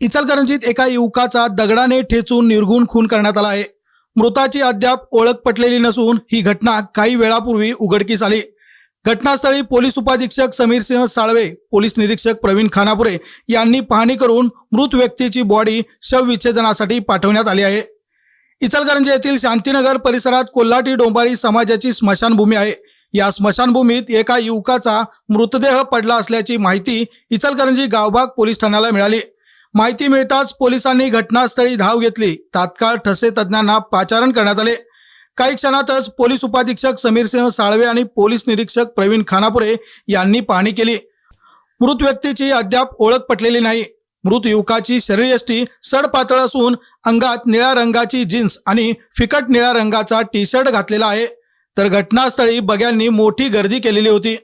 इचलकरंजीत एका युवकाचा दगडाने ठेचून निर्गुण खून करण्यात आला आहे. मृताची अद्याप ओळख पटलेली नसून ही घटना काही वेळापूर्वी उघडकीस आली. घटनास्थळी पोलीस उपाधीक्षक समीर सिंह साळवे पोलीस निरीक्षक प्रवीण खानापुरे यांनी पाहणी करून मृत व्यक्तीची बॉडी शवविच्छेदनासाठी पाठवण्यात आली आहे. इचलकरंजी येथील शांतीनगर परिसरात कोल्हाटी डोंबारी समाजाची स्मशानभूमी आहे. या स्मशानभूमीत एका युवकाचा मृतदेह पडला असल्याची माहिती इचलकरंजी गावभाग पोलीस ठाण्याला मिळाली. माहिती मिळताच पोलिसांनी घटनास्थळी धाव घेतली. तात्काळ ठसे तज्ज्ञांना पाचारण करण्यात आले. काही क्षणातच पोलीस उपाधीक्षक समीरसिंह साळवे आणि पोलीस निरीक्षक प्रवीण खानापुरे यांनी पाहणी केली. मृत व्यक्तीची अद्याप ओळख पटलेली नाही. मृत युवकाची शरीरयष्टी सडपातळ असून अंगात निळ्या रंगाची जीन्स आणि फिकट निळ्या रंगाचा टी शर्ट घातलेला आहे. तर घटनास्थळी बघ्यांनी मोठी गर्दी केलेली होती.